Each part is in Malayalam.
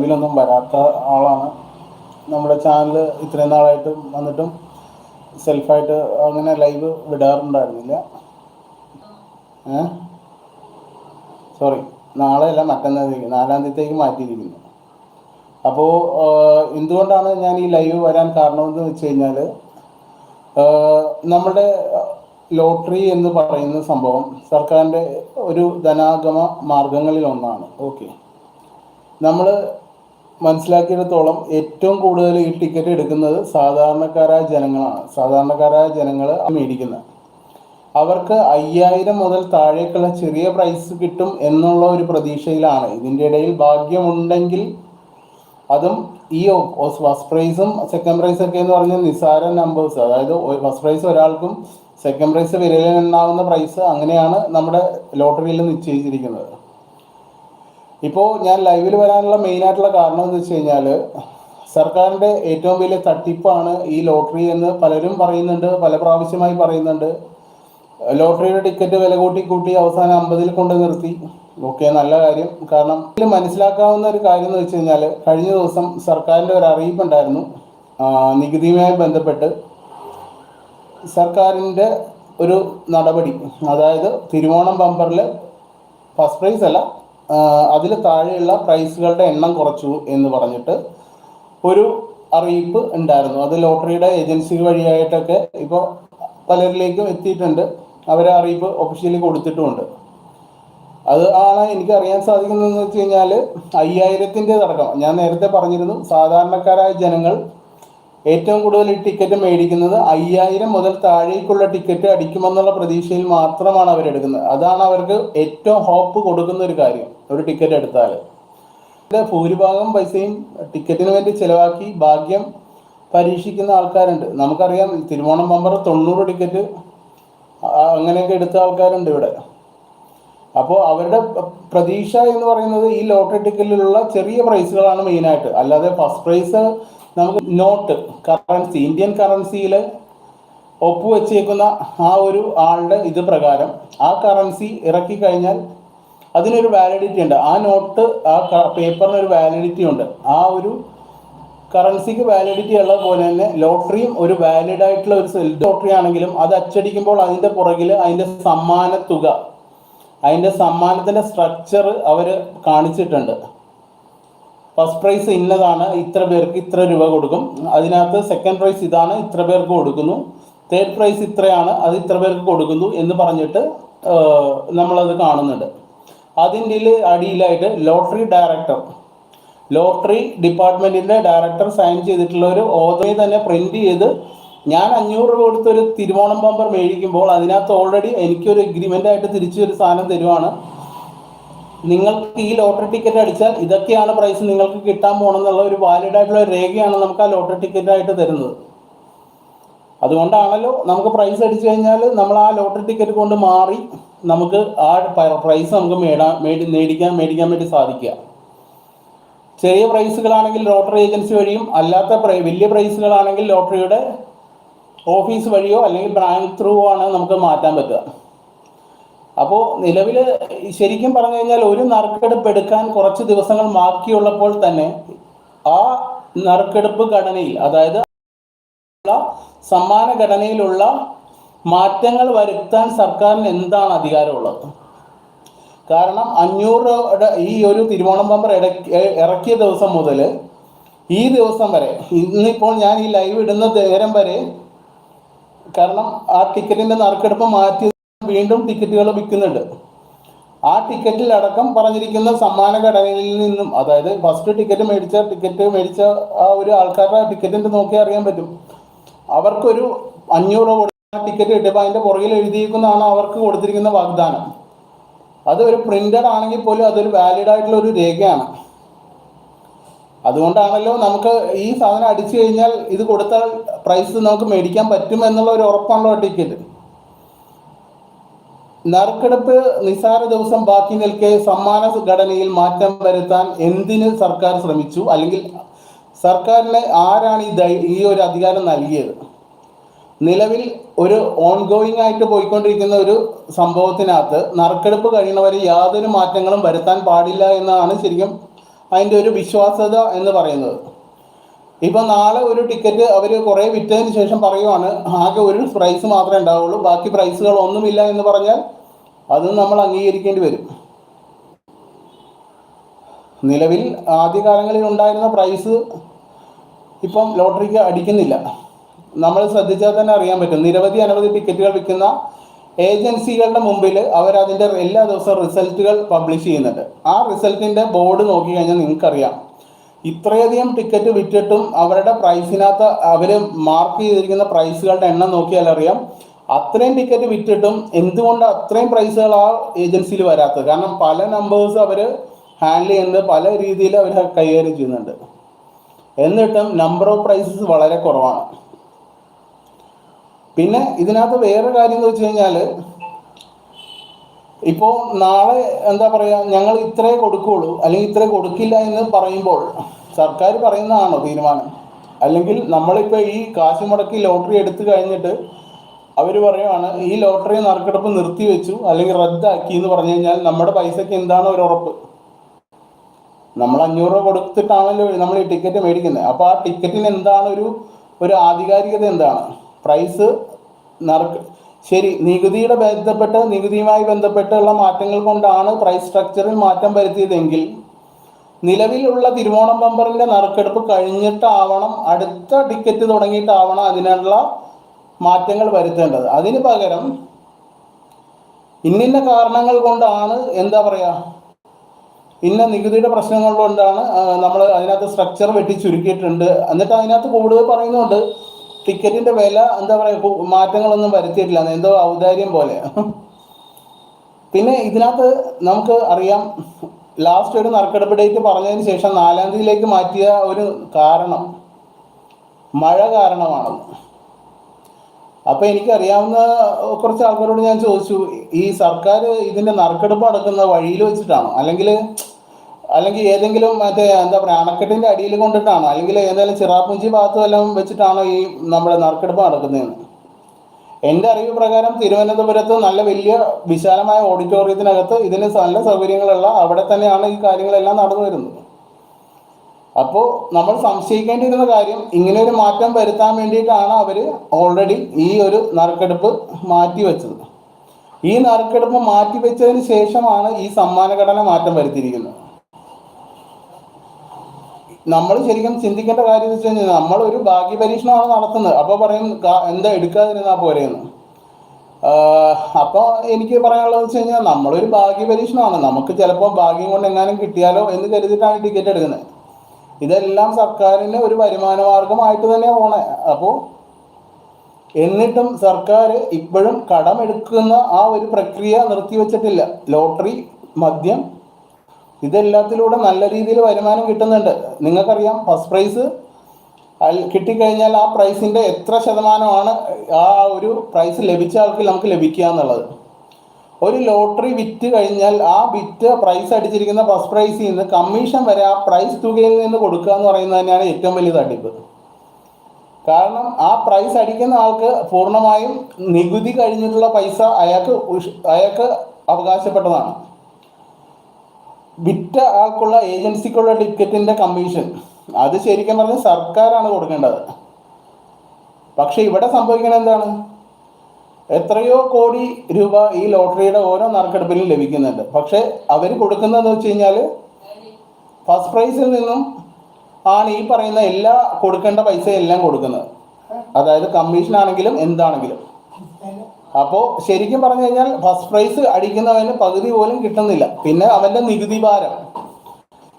ലൈവിലൊന്നും വരാത്ത ആളാണ്. നമ്മുടെ ചാനൽ ഇത്രയും നാളായിട്ട് വന്നിട്ടും സെൽഫായിട്ട് അങ്ങനെ ലൈവ് വിടാറുണ്ടായിരുന്നില്ല. ഏ? സോറി നാളെ അല്ല മറ്റന്നാൾ നാലാം തീയതിക്ക് മാറ്റിയിരിക്കുന്നു. അപ്പോൾ എന്തുകൊണ്ടാണ് ഞാൻ ഈ ലൈവ് വരാൻ കാരണമെന്ന് വെച്ച് കഴിഞ്ഞാൽ നമ്മുടെ ലോട്ടറി എന്ന് പറയുന്ന സംഭവം സർക്കാരിന്റെ ഒരു ധനാഗമ മാർഗങ്ങളിൽ ഒന്നാണ് ഓക്കെ. നമ്മൾ മനസ്സിലാക്കിയിടത്തോളം ഏറ്റവും കൂടുതൽ ഈ ടിക്കറ്റ് എടുക്കുന്നത് സാധാരണക്കാരായ ജനങ്ങളാണ്. സാധാരണക്കാരായ ജനങ്ങൾ മേടിക്കുന്നത് അവർക്ക് അയ്യായിരം മുതൽ താഴേക്കുള്ള ചെറിയ പ്രൈസ് കിട്ടും എന്നുള്ള ഒരു പ്രതീക്ഷയിലാണ്. ഇതിന്റെ ഇടയിൽ ഭാഗ്യമുണ്ടെങ്കിൽ അതും ഈ ഫസ്റ്റ് പ്രൈസും സെക്കൻഡ് പ്രൈസ് ഒക്കെ എന്ന് പറഞ്ഞാൽ നിസ്സാര നമ്പേഴ്സ് അതായത് ഫസ്റ്റ് പ്രൈസ് ഒരാൾക്കും സെക്കൻഡ് പ്രൈസ് വിരലിലെണ്ണാവുന്ന പ്രൈസ് അങ്ങനെയാണ് നമ്മുടെ ലോട്ടറിയിൽ നിശ്ചയിച്ചിരിക്കുന്നത്. ഇപ്പോൾ ഞാൻ ലൈവിൽ വരാനുള്ള മെയിൻ ആയിട്ടുള്ള കാരണം എന്ന് വെച്ച് കഴിഞ്ഞാൽ സർക്കാരിന്റെ ഏറ്റവും വലിയ തട്ടിപ്പാണ് ഈ ലോട്ടറി എന്ന് പലരും പറയുന്നുണ്ട് പല പ്രാവശ്യമായി പറയുന്നുണ്ട്. ലോട്ടറിയുടെ ടിക്കറ്റ് വില കൂട്ടി കൂട്ടി അവസാനം അമ്പതിൽ കൊണ്ട് നിർത്തി. ഓക്കെ നല്ല കാര്യം. കാരണം ഇതിൽ മനസ്സിലാക്കാവുന്ന ഒരു കാര്യം എന്ന് വെച്ച് കഴിഞ്ഞാൽ കഴിഞ്ഞ ദിവസം സർക്കാരിന്റെ ഒരു അറിയിപ്പുണ്ടായിരുന്നു. നികുതിയുമായി ബന്ധപ്പെട്ട് സർക്കാരിന്റെ ഒരു നടപടി അതായത് തിരുവോണം ബമ്പറിൽ ഫസ്റ്റ് പ്രൈസ് അല്ല അതിൽ താഴെയുള്ള പ്രൈസുകളുടെ എണ്ണം കുറച്ചു എന്ന് പറഞ്ഞിട്ട് ഒരു അറിയിപ്പ് ഉണ്ടായിരുന്നു. അത് ലോട്ടറിയുടെ ഏജൻസി വഴിയായിട്ടൊക്കെ ഇപ്പോൾ പലരിലേക്കും എത്തിയിട്ടുണ്ട്. അവരെ അറിയിപ്പ് ഒഫീഷ്യലി കൊടുത്തിട്ടുമുണ്ട്. അത് ആണ് എനിക്ക് അറിയാൻ സാധിക്കുന്നതെന്ന് വെച്ച് കഴിഞ്ഞാൽ അയ്യായിരത്തിന്റെ അടക്കം ഞാൻ നേരത്തെ പറഞ്ഞിരുന്നു സാധാരണക്കാരായ ജനങ്ങൾ ഏറ്റവും കൂടുതൽ ടിക്കറ്റ് മേടിക്കുന്നത് അയ്യായിരം മുതൽ താഴേക്കുള്ള ടിക്കറ്റ് അടിക്കുമെന്നുള്ള പ്രതീക്ഷയിൽ മാത്രമാണ് അവരെടുക്കുന്നത് അതാണ് അവർക്ക് ഏറ്റവും ഹോപ്പ് കൊടുക്കുന്ന ഒരു കാര്യം ഒരു ടിക്കറ്റ് എടുത്താൽ ഭൂരിഭാഗം പൈസയും ടിക്കറ്റിന് വേണ്ടി ചിലവാക്കി ഭാഗ്യം പരീക്ഷിക്കുന്ന ആൾക്കാരുണ്ട്. നമുക്കറിയാം തിരുവോണം പമ്പർ തൊണ്ണൂറ് ടിക്കറ്റ് അങ്ങനെയൊക്കെ എടുത്ത ആൾക്കാരുണ്ട് ഇവിടെ. അപ്പോൾ അവരുടെ പ്രതീക്ഷ എന്ന് പറയുന്നത് ഈ ലോട്ടറി ടിക്കറ്റിലുള്ള ചെറിയ പ്രൈസുകളാണ് മെയിനായിട്ട് അല്ലാതെ ഫസ്റ്റ് പ്രൈസ് നമുക്ക് നോട്ട് കറൻസി ഇന്ത്യൻ കറൻസിയിൽ ഒപ്പുവെച്ചേക്കുന്ന ആ ഒരു ആളുടെ ഇത് പ്രകാരം ആ കറൻസി ഇറക്കി കഴിഞ്ഞാൽ അതിനൊരു വാലിഡിറ്റി ഉണ്ട്. ആ നോട്ട് ആ പേപ്പറിന് ഒരു വാലിഡിറ്റി ഉണ്ട്. ആ ഒരു കറൻസിക്ക് വാലിഡിറ്റി ഉള്ള പോലെ തന്നെ ലോട്ടറിയും ഒരു വാലിഡ് ആയിട്ടുള്ള ഒരു സെൽഫ് ലോട്ടറി ആണെങ്കിലും അത് അച്ചടിക്കുമ്പോൾ അതിന്റെ പുറകിൽ അതിന്റെ സമ്മാന തുക അതിന്റെ സമ്മാനത്തിന്റെ സ്ട്രക്ചർ അവർ കാണിച്ചിട്ടുണ്ട്. ഫസ്റ്റ് പ്രൈസ് ഇന്നതാണ്. ഇത്ര പേർക്ക് ഇത്ര രൂപ കൊടുക്കും. അതിനകത്ത് സെക്കൻഡ് പ്രൈസ് ഇതാണ്. ഇത്ര പേർക്ക് കൊടുക്കുന്നു. തേർഡ് പ്രൈസ് ഇത്രയാണ്. അത് ഇത്ര പേർക്ക് കൊടുക്കുന്നു എന്ന് പറഞ്ഞിട്ട് നമ്മളത് കാണുന്നുണ്ട്. അതിന്റെ അടിയിലായിട്ട് ലോട്ടറി ഡയറക്ടർ ലോട്ടറി ഡിപ്പാർട്ട്മെന്റിന്റെ ഡയറക്ടർ സൈൻ ചെയ്തിട്ടുള്ള ഒരു ഓതയെ തന്നെ പ്രിന്റ് ചെയ്ത് ഞാൻ അഞ്ഞൂറ് രൂപ കൊടുത്തൊരു തിരുവോണം പമ്പർ മേടിക്കുമ്പോൾ അതിനകത്ത് ഓൾറെഡി എനിക്കൊരു എഗ്രിമെന്റ് ആയിട്ട് തിരിച്ചൊരു സാധനം തരുവാണ്. നിങ്ങൾക്ക് ഈ ലോട്ടറി ടിക്കറ്റ് അടിച്ചാൽ ഇതൊക്കെയാണ് പ്രൈസ് നിങ്ങൾക്ക് കിട്ടാൻ പോകണമെന്നുള്ള ഒരു വാലിഡ് ആയിട്ടുള്ള രേഖയാണ് നമുക്ക് ആ ലോട്ടറി ടിക്കറ്റ് ആയിട്ട് തരുന്നത്. അതുകൊണ്ടാണല്ലോ നമുക്ക് പ്രൈസ് അടിച്ചു കഴിഞ്ഞാൽ നമ്മൾ ആ ലോട്ടറി ടിക്കറ്റ് കൊണ്ട് മാറി നമുക്ക് ആ പ്രൈസ് നമുക്ക് മേടാൻ മേടി മേടിക്കാൻ മേടിക്കാൻ വേണ്ടി സാധിക്കുക. ചെറിയ പ്രൈസുകളാണെങ്കിൽ ലോട്ടറി ഏജൻസി വഴിയും അല്ലാത്ത വലിയ പ്രൈസുകളാണെങ്കിൽ ലോട്ടറിയുടെ ഓഫീസ് വഴിയോ അല്ലെങ്കിൽ ബാങ്ക് ത്രൂ ആണ് നമുക്ക് മാറ്റാൻ പറ്റുക. അപ്പോൾ നിലവിൽ ശരിക്കും പറഞ്ഞു കഴിഞ്ഞാൽ ഒരു നറുക്കെടുപ്പ് എടുക്കാൻ കുറച്ച് ദിവസങ്ങൾ ബാക്കിയുള്ളപ്പോൾ തന്നെ ആ നറുക്കെടുപ്പ് ഘടനയിൽ അതായത് സമ്മാന ഘടനയിലുള്ള മാറ്റങ്ങൾ വരുത്താൻ സർക്കാരിന് എന്താണ് അധികാരമുള്ളത്? കാരണം അഞ്ഞൂറ് ഈ ഒരു തിരുവോണം പമ്പർ ഇറക്കിയ ദിവസം മുതൽ ഈ ദിവസം വരെ ഇന്നിപ്പോൾ ഞാൻ ഈ ലൈവ് ഇടുന്ന നേരം വരെ കാരണം ആ ടിക്കറ്റിന്റെ നറുക്കെടുപ്പ് മാറ്റി വീണ്ടും ടിക്കറ്റുകൾ വിൽക്കുന്നുണ്ട്. ആ ടിക്കറ്റിൽ അടക്കം പറഞ്ഞിരിക്കുന്ന സമ്മാന ഘടകങ്ങളിൽ നിന്നും അതായത് ഫസ്റ്റ് ടിക്കറ്റ് മേടിച്ച ടിക്കറ്റ് മേടിച്ച ആ ഒരു ആൾക്കാരുടെ ടിക്കറ്റിന്റെ നോക്കി അറിയാൻ പറ്റും. അവർക്കൊരു അഞ്ഞൂറ് കൊടുക്കുന്ന ടിക്കറ്റ് കിട്ടിയപ്പോൾ അതിന്റെ പുറകിൽ എഴുതിയിരിക്കുന്നതാണ് അവർക്ക് കൊടുത്തിരിക്കുന്ന വാഗ്ദാനം. അത് ഒരു പ്രിന്റഡ് ആണെങ്കിൽ പോലും അതൊരു വാലിഡ് ആയിട്ടുള്ള ഒരു രേഖയാണ്. അതുകൊണ്ടാണല്ലോ നമുക്ക് ഈ സാധനം അടിച്ചു കഴിഞ്ഞാൽ ഇത് കൊടുത്താൽ പ്രൈസ് നമുക്ക് മേടിക്കാൻ പറ്റും എന്നുള്ള ഒരു ഉറപ്പാണല്ലോ ടിക്കറ്റ് നറുക്കെടുപ്പ് നിസാര ദിവസം ബാക്കി നിൽക്കെ സമ്മാന ഘടനയിൽ മാറ്റം വരുത്താൻ എന്തിന് സർക്കാർ ശ്രമിച്ചു? അല്ലെങ്കിൽ സർക്കാരിന് ആരാണ് ഈ ഈ ഒരു അധികാരം നൽകിയത്? നിലവിൽ ഒരു ഓൺഗോയിങ് ആയിട്ട് പോയിക്കൊണ്ടിരിക്കുന്ന ഒരു സംഭവത്തിനകത്ത് നറുക്കെടുപ്പ് കഴിയുന്നവരെ യാതൊരു മാറ്റങ്ങളും വരുത്താൻ പാടില്ല എന്നാണ് ശരിക്കും അതിന്റെ ഒരു വിശ്വാസ്യത എന്ന് പറയുന്നത്. ഇപ്പം നാളെ ഒരു ടിക്കറ്റ് അവർ കുറെ വിറ്റതിന് ശേഷം പറയുവാണ് ആകെ ഒരു പ്രൈസ് മാത്രമേ ഉണ്ടാവുള്ളൂ ബാക്കി പ്രൈസുകൾ ഒന്നുമില്ല എന്ന് പറഞ്ഞാൽ അത് നമ്മൾ അംഗീകരിക്കേണ്ടി വരും. നിലവിൽ ആദ്യകാലങ്ങളിൽ ഉണ്ടായിരുന്ന പ്രൈസ് ഇപ്പം ലോട്ടറിക്ക് അടിക്കുന്നില്ല. നമ്മൾ ശ്രദ്ധിച്ചാൽ തന്നെ അറിയാൻ പറ്റും നിരവധി അനവധി ടിക്കറ്റുകൾ വിൽക്കുന്ന ഏജൻസികളുടെ മുമ്പിൽ അവരതിന്റെ എല്ലാ ദിവസവും റിസൾട്ടുകൾ പബ്ലിഷ് ചെയ്യുന്നുണ്ട്. ആ റിസൾട്ടിന്റെ ബോർഡ് നോക്കി കഴിഞ്ഞാൽ നിങ്ങൾക്കറിയാം ഇത്രയധികം ടിക്കറ്റ് വിറ്റിട്ടും അവരുടെ പ്രൈസിനകത്ത് അവർ മാർക്ക് ചെയ്തിരിക്കുന്ന പ്രൈസുകളുടെ എണ്ണം നോക്കിയാൽ അറിയാം. അത്രയും ടിക്കറ്റ് വിറ്റിട്ടും എന്തുകൊണ്ട് അത്രയും പ്രൈസുകൾ ആ ഏജൻസിയിൽ വരാത്തത്? കാരണം പല നമ്പേഴ്സ് അവർ ഹാൻഡിൽ ചെയ്യുന്നത് പല രീതിയിൽ അവർ കൈകാര്യം ചെയ്യുന്നുണ്ട്. എന്നിട്ടും നമ്പർ ഓഫ് പ്രൈസസ് വളരെ കുറവാണ്. പിന്നെ ഇതിനകത്ത് വേറെ കാര്യം എന്ന് വെച്ച് കഴിഞ്ഞാൽ ഇപ്പോൾ നാളെ എന്താ പറയുക ഞങ്ങൾ ഇത്രേ കൊടുക്കുകയുള്ളൂ അല്ലെങ്കിൽ ഇത്രേ കൊടുക്കില്ല എന്ന് പറയുമ്പോൾ സർക്കാർ പറയുന്നതാണോ തീരുമാനം? അല്ലെങ്കിൽ നമ്മളിപ്പോൾ ഈ കാശ് മുടക്കി ലോട്ടറി എടുത്തു കഴിഞ്ഞിട്ട് അവർ പറയുവാണ് ഈ ലോട്ടറി നറുക്കെടുപ്പ് നിർത്തിവെച്ചു അല്ലെങ്കിൽ റദ്ദാക്കി എന്ന് പറഞ്ഞു കഴിഞ്ഞാൽ നമ്മുടെ പൈസയ്ക്ക് എന്താണ് ഒരു ഉറപ്പ്? നമ്മൾ അഞ്ഞൂറ് രൂപ കൊടുത്തിട്ടാണല്ലോ നമ്മൾ ഈ ടിക്കറ്റ് മേടിക്കുന്നത്. അപ്പോൾ ആ ടിക്കറ്റിന് എന്താണ് ഒരു ഒരു ആധികാരികത എന്താണ്? പ്രൈസ് നറുക്ക് ശരി നികുതിയുടെ ബന്ധപ്പെട്ട് നികുതിയുമായി ബന്ധപ്പെട്ടുള്ള മാറ്റങ്ങൾ കൊണ്ടാണ് പ്രൈസ് സ്ട്രക്ചറിൽ മാറ്റം വരുത്തിയതെങ്കിൽ നിലവിലുള്ള തിരുവോണം ബമ്പറിന്റെ നറുക്കെടുപ്പ് കഴിഞ്ഞിട്ടാവണം അടുത്ത ടിക്കറ്റ് തുടങ്ങിയിട്ടാവണം അതിനുള്ള മാറ്റങ്ങൾ വരുത്തേണ്ടത്. അതിന് പകരം ഇന്നിന്ന കാരണങ്ങൾ കൊണ്ടാണ് എന്താ പറയുക ഇന്ന നികുതിയുടെ പ്രശ്നങ്ങൾ കൊണ്ടാണ് നമ്മൾ അതിനകത്ത് സ്ട്രക്ചർ വെട്ടി ചുരുക്കിയിട്ടുണ്ട്. എന്നിട്ട് അതിനകത്ത് കൂടുതൽ പറയുന്നുണ്ട് ടിക്കറ്റിന്റെ വില എന്താ പറയുക മാറ്റങ്ങളൊന്നും വരുത്തിയിട്ടില്ല. എന്തോ ഔദാര്യം പോലെ. പിന്നെ ഇതിനകത്ത് നമുക്ക് അറിയാം ലാസ്റ്റ് ഒരു നറുക്കെടുപ്പ് ഡേറ്റ് പറഞ്ഞതിന് ശേഷം നാലാം തീയതിയിലേക്ക് മാറ്റിയ ഒരു കാരണം മഴ കാരണമാണെന്ന് അപ്പൊ എനിക്കറിയാവുന്ന കുറച്ച് ആൾക്കാരോട് ഞാൻ ചോദിച്ചു ഈ സർക്കാർ ഇതിന്റെ നറുക്കെടുപ്പ് നടക്കുന്ന വഴിയിൽ വെച്ചിട്ടാണോ? അല്ലെങ്കിൽ അല്ലെങ്കിൽ ഏതെങ്കിലും മറ്റേ എന്താ പറയുക അണക്കെട്ടിന്റെ അടിയിൽ കൊണ്ടിട്ടാണോ? അല്ലെങ്കിൽ ഏതെങ്കിലും ചിറാപ്പുഞ്ചി ഭാഗത്ത് വല്ലതും വെച്ചിട്ടാണോ ഈ നമ്മുടെ നറുക്കെടുപ്പ് നടക്കുന്നതെന്ന്? എന്റെ അറിവ് പ്രകാരം തിരുവനന്തപുരത്ത് നല്ല വലിയ വിശാലമായ ഓഡിറ്റോറിയത്തിനകത്ത് ഇതിന് നല്ല സൗകര്യങ്ങളുള്ള അവിടെ തന്നെയാണ് ഈ കാര്യങ്ങളെല്ലാം നടന്നു വരുന്നത്. അപ്പോൾ നമ്മൾ സംശയിക്കേണ്ടിയിരുന്ന കാര്യം ഇങ്ങനെ ഒരു മാറ്റം വരുത്താൻ വേണ്ടിയിട്ടാണ് അവർ ഓൾറെഡി ഈ ഒരു നറുക്കെടുപ്പ് മാറ്റി വെച്ചത്. ഈ നറുക്കെടുപ്പ് മാറ്റി വെച്ചതിന് ശേഷമാണ് ഈ സമ്മാനഘടന മാറ്റം വരുത്തിയിരിക്കുന്നത്. നമ്മൾ ശരിക്കും ചിന്തിക്കേണ്ട കാര്യം എന്ന് വെച്ച് കഴിഞ്ഞാൽ നമ്മൾ ഒരു ഭാഗ്യ പരീക്ഷണമാണ് നടത്തുന്നത്. അപ്പോൾ പറയും എന്താ എടുക്കാതിരുന്നാ പോരെയെന്ന് അപ്പോൾ എനിക്ക് പറയാനുള്ളത് വെച്ച് കഴിഞ്ഞാൽ നമ്മളൊരു ഭാഗ്യ പരീക്ഷണമാണ് നമുക്ക് ചിലപ്പോൾ ഭാഗ്യം കൊണ്ട് എങ്ങാനും കിട്ടിയാലോ എന്ന് കരുതിയിട്ടാണ് ടിക്കറ്റ് എടുക്കുന്നത്. ഇതെല്ലാം സർക്കാരിന് ഒരു വരുമാന മാർഗമായിട്ട് തന്നെ പോണേ. അപ്പോൾ എന്നിട്ടും സർക്കാർ ഇപ്പോഴും കടമെടുക്കുന്ന ആ ഒരു പ്രക്രിയ നിർത്തിവെച്ചിട്ടില്ല. ലോട്ടറി മദ്യം ഇതെല്ലാത്തിലൂടെ നല്ല രീതിയിൽ വരുമാനം കിട്ടുന്നുണ്ട്. നിങ്ങൾക്കറിയാം ഫസ്റ്റ് പ്രൈസ് കിട്ടിക്കഴിഞ്ഞാൽ ആ പ്രൈസിന്റെ എത്ര ശതമാനമാണ് ആ ഒരു പ്രൈസ് ലഭിച്ച ആൾക്ക് നമുക്ക് ലഭിക്കുക എന്നുള്ളത്. ഒരു ലോട്ടറി വിറ്റ് കഴിഞ്ഞാൽ ആ വിറ്റ് പ്രൈസ് അടിച്ചിരിക്കുന്ന ഫസ്റ്റ് പ്രൈസിൽ നിന്ന് കമ്മീഷൻ വരെ ആ പ്രൈസ് തുകയിൽ നിന്ന് കൊടുക്കുക എന്ന് പറയുന്നത് തന്നെയാണ് ഏറ്റവും വലിയ തട്ടിപ്പ്. കാരണം ആ പ്രൈസ് അടിക്കുന്ന ആൾക്ക് പൂർണമായും നികുതി കഴിഞ്ഞിട്ടുള്ള പൈസ അയാൾക്ക് അയാൾക്ക് അവകാശപ്പെട്ടതാണ്. വിറ്റ ആൾക്കുള്ള ഏജൻസിക്കുള്ള ടിക്കറ്റിന്റെ കമ്മീഷൻ. അത് ശരിക്കും പറഞ്ഞാൽ സർക്കാരാണ് കൊടുക്കേണ്ടത്. പക്ഷെ ഇവിടെ സംഭവിക്കുന്നത് എന്താണ്? എത്രയോ കോടി രൂപ ഈ ലോട്ടറിയുടെ ഓരോ നറുക്കെടുപ്പിലും ലഭിക്കുന്നുണ്ട്. പക്ഷെ അവർ കൊടുക്കുന്നതെന്ന് വെച്ച് കഴിഞ്ഞാൽ ഫസ്റ്റ് പ്രൈസിൽ നിന്നും ആണ് ഈ പറയുന്ന എല്ലാ കൊടുക്കേണ്ട പൈസ എല്ലാം കൊടുക്കുന്നത്. അതായത് കമ്മീഷൻ ആണെങ്കിലും എന്താണെങ്കിലും. അപ്പോൾ ശരിക്കും പറഞ്ഞു കഴിഞ്ഞാൽ ഫസ്റ്റ് പ്രൈസ് അടിക്കുന്നവന് പകുതി പോലും കിട്ടുന്നില്ല. പിന്നെ അവന്റെ നികുതി ഭാരം.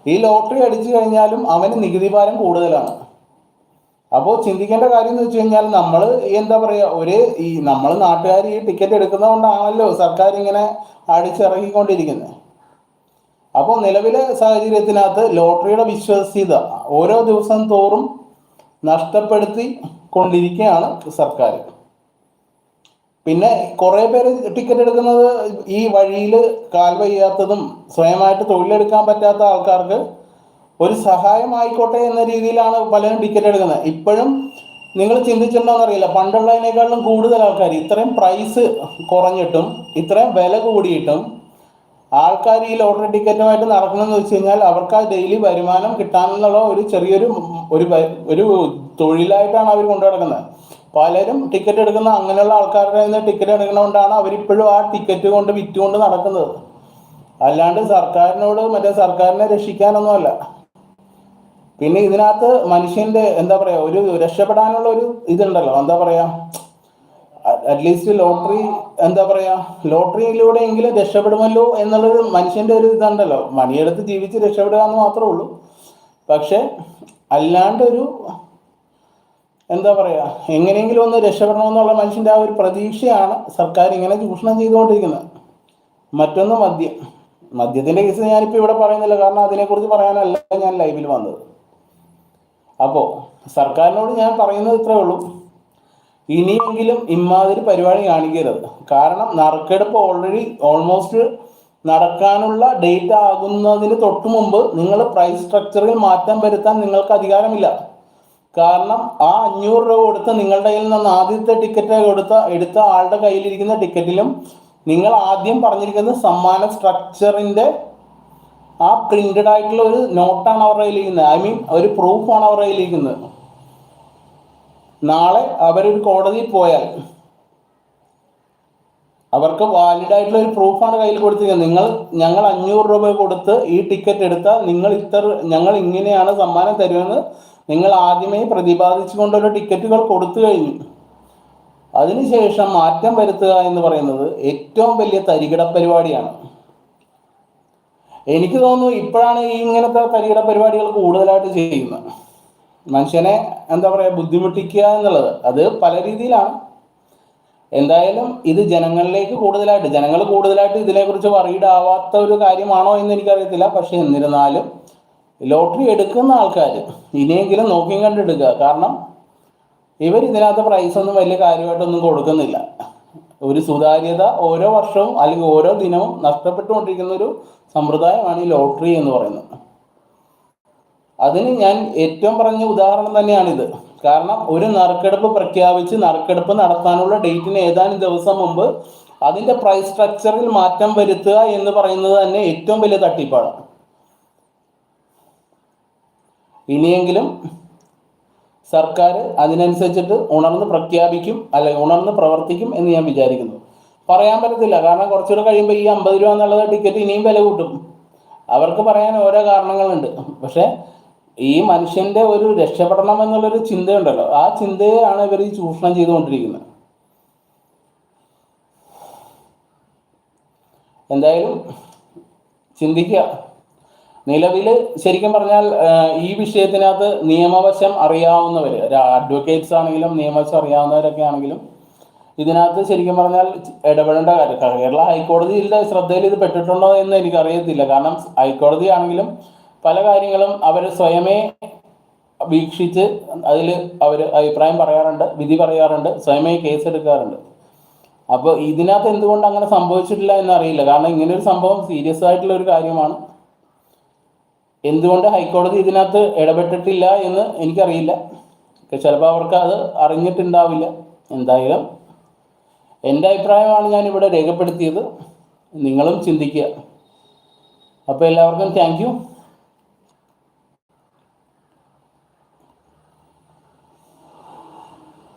ഈ ലോട്ടറി അടിച്ചു കഴിഞ്ഞാലും അവന് നികുതി ഭാരം കൂടുതലാണ്. അപ്പോൾ ചിന്തിക്കേണ്ട കാര്യം എന്ന് വെച്ച് കഴിഞ്ഞാൽ നമ്മൾ എന്താ പറയുക ഒരു ഈ നമ്മൾ നാട്ടുകാർ ഈ ടിക്കറ്റ് എടുക്കുന്നതുകൊണ്ടാണല്ലോ സർക്കാർ ഇങ്ങനെ അടിച്ചിറങ്ങിക്കൊണ്ടിരിക്കുന്നത് അപ്പോൾ നിലവിലെ സാഹചര്യത്തിനകത്ത് ലോട്ടറിയുടെ വിശ്വസ്യത ഓരോ ദിവസം തോറും നഷ്ടപ്പെടുത്തി കൊണ്ടിരിക്കുകയാണ് സർക്കാർ പിന്നെ കുറേ പേര് ടിക്കറ്റ് എടുക്കുന്നത് ഈ വഴിയിൽ കാൽ വയ്യാത്തതും സ്വയമായിട്ട് തൊഴിലെടുക്കാൻ പറ്റാത്ത ആൾക്കാർക്ക് ഒരു സഹായമായിക്കോട്ടെ എന്ന രീതിയിലാണ് പലരും ടിക്കറ്റ് എടുക്കുന്നത്. ഇപ്പോഴും നിങ്ങൾ ചിന്തിച്ചിട്ടുണ്ടോന്ന് അറിയില്ല പണ്ടുള്ളതിനേക്കാളും കൂടുതൽ ആൾക്കാർ ഇത്രയും പ്രൈസ് കുറഞ്ഞിട്ടും ഇത്രയും വില കൂടിയിട്ടും ആൾക്കാർ ഈ ലോട്ടറി ടിക്കറ്റുമായിട്ട് നടക്കണമെന്ന് വെച്ച് കഴിഞ്ഞാൽ അവർക്ക് ആ ഡെയിലി വരുമാനം കിട്ടാനുള്ള ഒരു ചെറിയൊരു ഒരു ഒരു തൊഴിലായിട്ടാണ് അവർ കൊണ്ടു നടക്കുന്നത് പലരും ടിക്കറ്റ് എടുക്കുന്ന അങ്ങനെയുള്ള ആൾക്കാരുടെ നിന്ന് ടിക്കറ്റ് എടുക്കണോണ്ടാണ് അവരിപ്പോഴും ആ ടിക്കറ്റ് കൊണ്ട് വിറ്റുകൊണ്ട് നടക്കുന്നത്. അല്ലാണ്ട് സർക്കാരിനോട് മറ്റേ സർക്കാരിനെ രക്ഷിക്കാനൊന്നുമല്ല. പിന്നെ ഇതിനകത്ത് മനുഷ്യന്റെ എന്താ പറയാ ഒരു രക്ഷപ്പെടാനുള്ള ഒരു ഇതുണ്ടല്ലോ. എന്താ പറയാ അറ്റ്ലീസ്റ്റ് ലോട്ടറി എന്താ പറയാ ലോട്ടറിയിലൂടെ എങ്കിലും രക്ഷപ്പെടുമല്ലോ എന്നുള്ളൊരു മനുഷ്യന്റെ ഒരു ഇതുണ്ടല്ലോ. മണിയെടുത്ത് ജീവിച്ച് രക്ഷപ്പെടുക എന്ന് മാത്രമേ ഉള്ളൂ. പക്ഷെ അല്ലാണ്ട് ഒരു എന്താ പറയാ എങ്ങനെയെങ്കിലും ഒന്ന് രക്ഷപ്പെടണമെന്നുള്ള മനുഷ്യന്റെ ആ ഒരു പ്രതീക്ഷയാണ് സർക്കാർ ഇങ്ങനെ ചൂഷണം ചെയ്തുകൊണ്ടിരിക്കുന്നത്. മറ്റൊന്ന് മദ്യം. മദ്യത്തിന്റെ കേസ് ഞാനിപ്പോൾ ഇവിടെ പറയുന്നില്ല കാരണം അതിനെക്കുറിച്ച് പറയാനല്ല ഞാൻ ലൈവിൽ വന്നത്. അപ്പോൾ സർക്കാരിനോട് ഞാൻ പറയുന്നത് ഇത്രേ ഉള്ളൂ. ഇനിയെങ്കിലും ഇമാതിരി പരിപാടി കാണിക്കരുത്. കാരണം നറുക്കെടുപ്പ് ഓൾറെഡി ഓൾമോസ്റ്റ് നടക്കാനുള്ള ഡേറ്റ് ആകുന്നതിന് തൊട്ട് മുമ്പ് നിങ്ങൾ പ്രൈസ് സ്ട്രക്ചറിൽ മാറ്റം വരുത്താൻ നിങ്ങൾക്ക് അധികാരമില്ല. കാരണം ആ അഞ്ഞൂറ് രൂപ കൊടുത്ത് നിങ്ങളുടെ കയ്യിൽ നിന്ന് ആദ്യത്തെ ടിക്കറ്റ് കൊടുത്ത എടുത്ത ആളുടെ കയ്യിലിരിക്കുന്ന ടിക്കറ്റിലും നിങ്ങൾ ആദ്യം പറഞ്ഞിരിക്കുന്ന സമ്മാന സ്ട്രക്ചറിന്റെ ആ പ്രിന്റഡ് ആയിട്ടുള്ള ഒരു നോട്ടാണ് അവരുടെ കയ്യിലിരിക്കുന്നത്. ഐ മീൻ ഒരു പ്രൂഫാണ് അവരുടെ കയ്യിലിരിക്കുന്നത്. നാളെ അവരൊരു കോടതിയിൽ പോയാൽ അവർക്ക് വാലിഡ് ആയിട്ടുള്ള ഒരു പ്രൂഫാണ് കയ്യിൽ കൊടുത്തിരിക്കുന്നത്. നിങ്ങൾ ഞങ്ങൾ അഞ്ഞൂറ് രൂപ കൊടുത്ത് ഈ ടിക്കറ്റ് എടുത്താൽ നിങ്ങൾ ഇത്ര ഞങ്ങൾ ഇങ്ങനെയാണ് സമ്മാനം തരുമെന്ന് നിങ്ങൾ ആദ്യമേ പ്രതിപാദിച്ചുകൊണ്ടുള്ള ടിക്കറ്റുകൾ കൊടുത്തു കഴിഞ്ഞു. അതിനുശേഷം മാറ്റം വരുത്തുക എന്ന് പറയുന്നത് ഏറ്റവും വലിയ തരികിട പരിപാടിയാണ്. എനിക്ക് തോന്നുന്നു ഇപ്പോഴാണ് ഈ ഇങ്ങനത്തെ തരികിട പരിപാടികൾ കൂടുതലായിട്ട് ചെയ്യുന്നത്. മനുഷ്യനെ എന്താ പറയുക ബുദ്ധിമുട്ടിക്കുക എന്നുള്ളത് അത് പല രീതിയിലാണ്. എന്തായാലും ഇത് ജനങ്ങളിലേക്ക് കൂടുതലായിട്ട് ജനങ്ങൾ കൂടുതലായിട്ട് ഇതിനെക്കുറിച്ച് വറീഡ് ആവാത്ത ഒരു കാര്യമാണോ എന്ന് എനിക്കറിയത്തില്ല. പക്ഷെ എന്നിരുന്നാലും ലോട്ടറി എടുക്കുന്ന ആൾക്കാർ ഇനിയെങ്കിലും നോക്കിയും കണ്ടെടുക്കുക. കാരണം ഇവർ ഇതിനകത്ത് പ്രൈസ് ഒന്നും വലിയ കാര്യമായിട്ടൊന്നും കൊടുക്കുന്നില്ല. ഒരു സുതാര്യത ഓരോ വർഷവും അല്ലെങ്കിൽ ഓരോ ദിനവും നഷ്ടപ്പെട്ടുകൊണ്ടിരിക്കുന്ന ഒരു സമ്പ്രദായമാണ് ഈ ലോട്ടറി എന്ന് പറയുന്നത്. അതിന് ഞാൻ ഏറ്റവും പറഞ്ഞ ഉദാഹരണം തന്നെയാണിത്. കാരണം ഒരു നറുക്കെടുപ്പ് പ്രഖ്യാപിച്ച് നറുക്കെടുപ്പ് നടത്താനുള്ള ഡേറ്റിന് ഏതാനും ദിവസം മുമ്പ് അതിന്റെ പ്രൈസ് സ്ട്രക്ചറിൽ മാറ്റം വരുത്തുക എന്ന് പറയുന്നത് തന്നെ ഏറ്റവും വലിയ തട്ടിപ്പാണ്. ഇനിയെങ്കിലും സർക്കാർ അതിനനുസരിച്ചിട്ട് ഉണർന്ന് പ്രഖ്യാപിക്കും അല്ലെ ഉണർന്ന് പ്രവർത്തിക്കും എന്ന് ഞാൻ വിചാരിക്കുന്നു. പറയാൻ പറ്റത്തില്ല. കാരണം കുറച്ചുകൂടെ കഴിയുമ്പോൾ ഈ അമ്പത് രൂപ എന്നുള്ളത് ടിക്കറ്റ് ഇനിയും വില കൂട്ടും. അവർക്ക് പറയാൻ ഓരോ കാരണങ്ങളുണ്ട്. പക്ഷേ ഈ മനുഷ്യന്റെ ഒരു രക്ഷപ്പെടണം എന്നുള്ളൊരു ചിന്തയുണ്ടല്ലോ. ആ ചിന്തയാണ് ഇവർ ഈ ചൂഷണം ചെയ്തുകൊണ്ടിരിക്കുന്നത്. എന്തായാലും ചിന്തിക്കുക. നിലവിൽ ശരിക്കും പറഞ്ഞാൽ ഈ വിഷയത്തിനകത്ത് നിയമവശം അറിയാവുന്നവർ അഡ്വക്കേറ്റ്സ് ആണെങ്കിലും നിയമവശം അറിയാവുന്നവരൊക്കെ ആണെങ്കിലും ഇതിനകത്ത് ശരിക്കും പറഞ്ഞാൽ ഇടപെടേണ്ട കാര്യം കേരള ഹൈക്കോടതിയുടെ ശ്രദ്ധയിൽ ഇത് പെട്ടിട്ടുണ്ടോ എന്ന് എനിക്ക് എനിക്കറിയത്തില്ല. കാരണം ഹൈക്കോടതി ആണെങ്കിലും പല കാര്യങ്ങളും അവർ സ്വയമേ വീക്ഷിച്ച് അതിൽ അവർ അഭിപ്രായം പറയാറുണ്ട് വിധി പറയാറുണ്ട് സ്വയമേ കേസ് എടുക്കാറുണ്ട് അപ്പോൾ ഇതിനകത്ത് എന്തുകൊണ്ട് അങ്ങനെ സംഭവിച്ചിട്ടില്ല എന്നറിയില്ല. കാരണം ഇങ്ങനെ ഒരു സംഭവം സീരിയസ് ആയിട്ടുള്ള ഒരു കാര്യമാണ്. എന്തുകൊണ്ട് ഹൈക്കോടതി ഇതിനകത്ത് ഇടപെട്ടിട്ടില്ല എന്ന് എനിക്കറിയില്ല. ചിലപ്പോൾ അവർക്ക് അത് അറിഞ്ഞിട്ടുണ്ടാവില്ല. എന്തായാലും എന്റെ അഭിപ്രായമാണ് ഞാൻ ഇവിടെ രേഖപ്പെടുത്തിയത്. നിങ്ങളും ചിന്തിക്കുക. അപ്പോൾ എല്ലാവർക്കും താങ്ക്